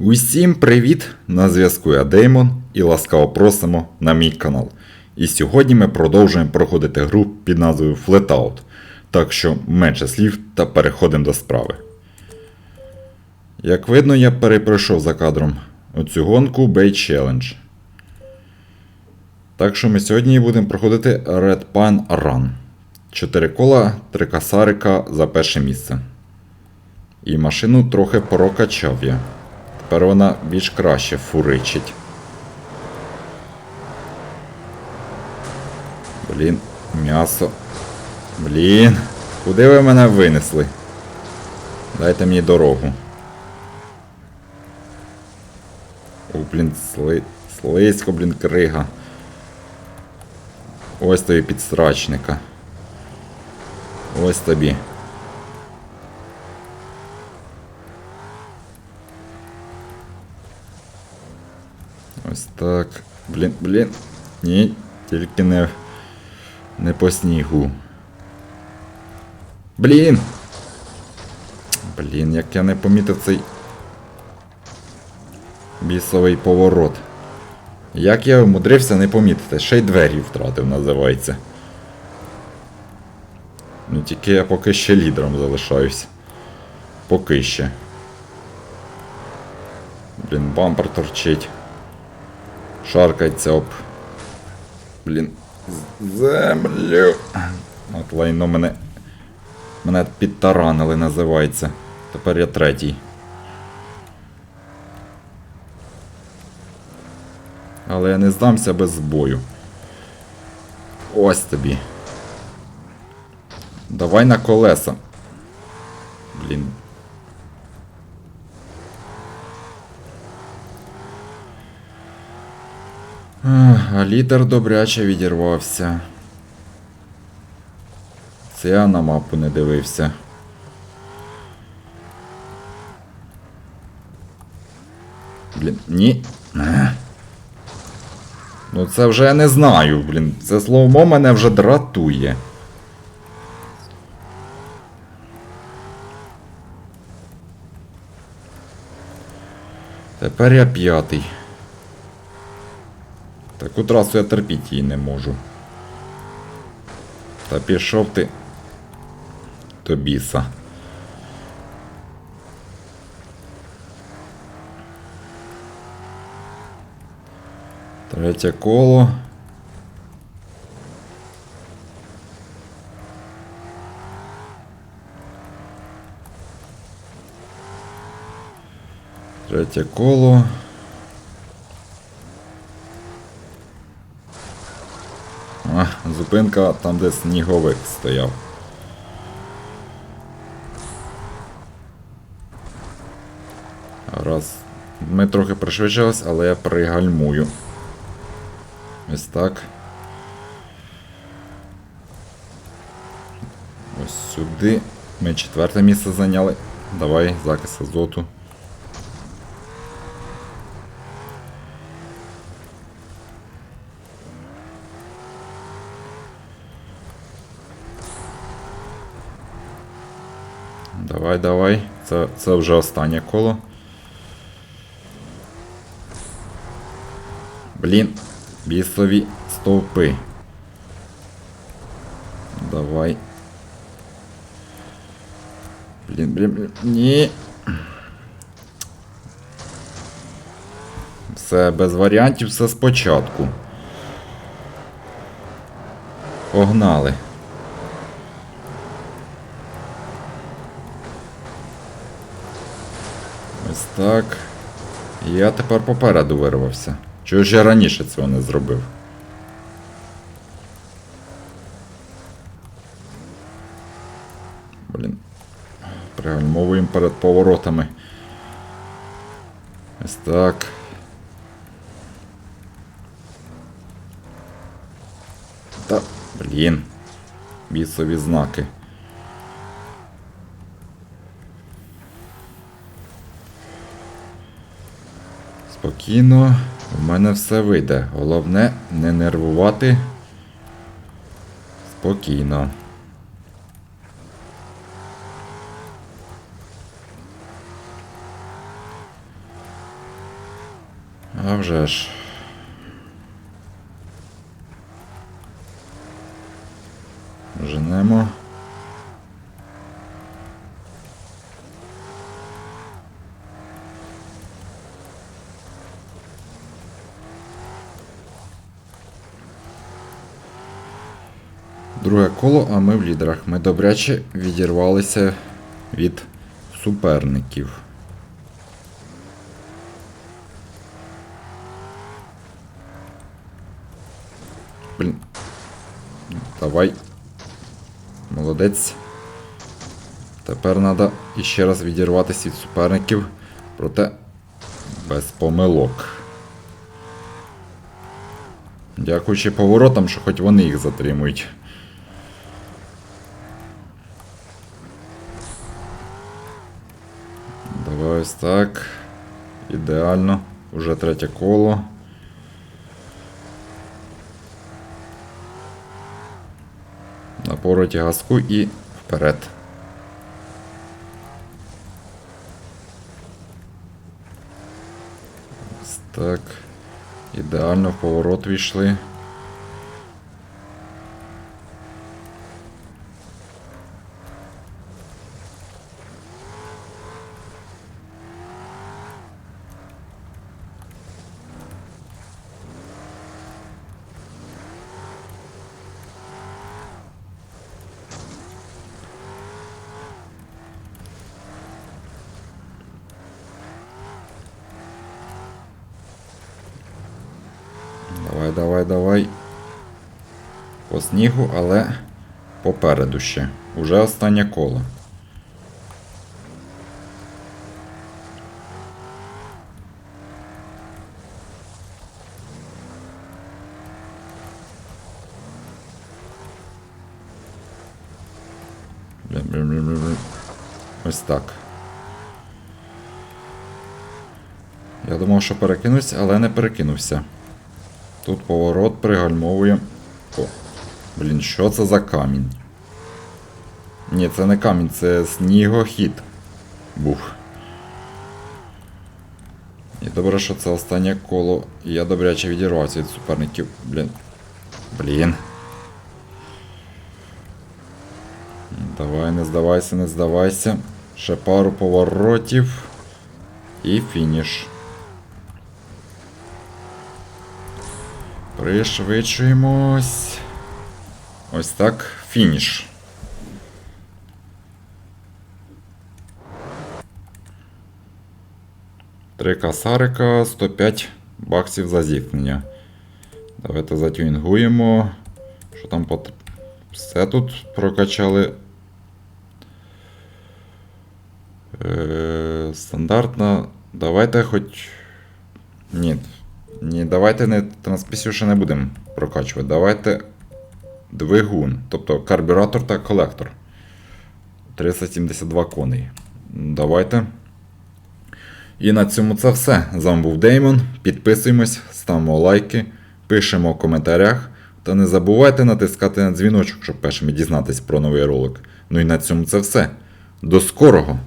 Усім привіт! На зв'язку я Деймон і ласкаво просимо на мій канал. І сьогодні ми продовжуємо проходити гру під назвою Flatout. Так що менше слів та переходимо до справи. Як видно, я перепройшов за кадром оцю гонку Bay Challenge. Так що ми сьогодні будемо проходити Red Pine Run. 4 кола, 3 касарика за перше місце. І машину трохи прокачав я. Тепер вона більш краще фуричить. Блін, м'ясо. Блін, куди ви мене винесли? Дайте мені дорогу. О, блін, сли... слизько, блін, крига. Ось тобі підсрачника. Ось тобі. Ось так. Блін, блін. Ні, тільки не. Не по снігу. Блін! Блін, як я не помітив цей. Бісовий поворот. Як я умудрився не помітити, ще й двері втратив, називається. Ну тільки я поки ще лідером залишаюсь. Поки ще. Блін, бампер торчить. Шаркається об. Блін. Землю. От лайно мене. Мене підтаранили, називається. Тепер я третій. Але я не здамся без бою. Ось тобі. Давай на колеса. Блін. А лідер добряче відірвався. Це я на мапу не дивився. Блін, ні. Ну це вже я не знаю, блін. Це слово мене вже дратує. Тепер я п'ятий. Таку трасу я терпіти її не можу. Та пішов ти до біса. Третє коло. Третє коло. А, зупинка там, де сніговик стояв. Раз. Ми трохи пришвидшились, але я пригальмую. Ось так. Ось сюди. Ми четверте місце зайняли. Давай, закис азоту. Давай, давай. Це, це вже останнє коло. Блін, бісові стовпи. Давай. Блін, блін, блін. Ні. Все без варіантів, все спочатку. Погнали. Ось так. Я тепер попереду вирвався. Чого ж я раніше цього не зробив? Блін. Пригальмовуємо перед поворотами. Ось так. Та, блін. Бісові знаки. Спокійно, у мене все вийде. Головне не нервувати. Спокійно. А вже ж. Женемо. Друге коло, а ми в лідерах. Ми добряче відірвалися від суперників. Блін. Давай. Молодець. Тепер треба іще раз відірватися від суперників, проте без помилок. Дякуючи поворотам, що хоч вони їх затримують. Давай ось так. Ідеально. Уже третє коло. На повороті газку і вперед. Ось так. Ідеально в поворот війшли. Давай, давай, давай. По снігу, але попереду ще. Уже останнє коло. Ось так. Я думав, що перекинусь, але не перекинувся. Тут поворот пригальмовує. О, блін, що це за камінь? Ні, це не камінь, це снігохід. Бух. І добре, що це останнє коло. Я добряче відірвався від суперників. Блін. Блін. Давай, не здавайся, не здавайся. Ще пару поворотів. І фініш. Пришвидшуємось. Ось так. Фініш. Три касарика, 105 баксів за зіткнення. Давайте затюінгуємо. Що там по... Все тут прокачали. Е, стандартно. Давайте хоч. Ні. Ні, давайте не трансмісію ще не будемо прокачувати. Давайте двигун, тобто карбюратор та колектор. 372 коней. Давайте. І на цьому це все. З вами був Деймон. Підписуємось, ставимо лайки, пишемо в коментарях. Та не забувайте натискати на дзвіночок, щоб першими дізнатись про новий ролик. Ну і на цьому це все. До скорого!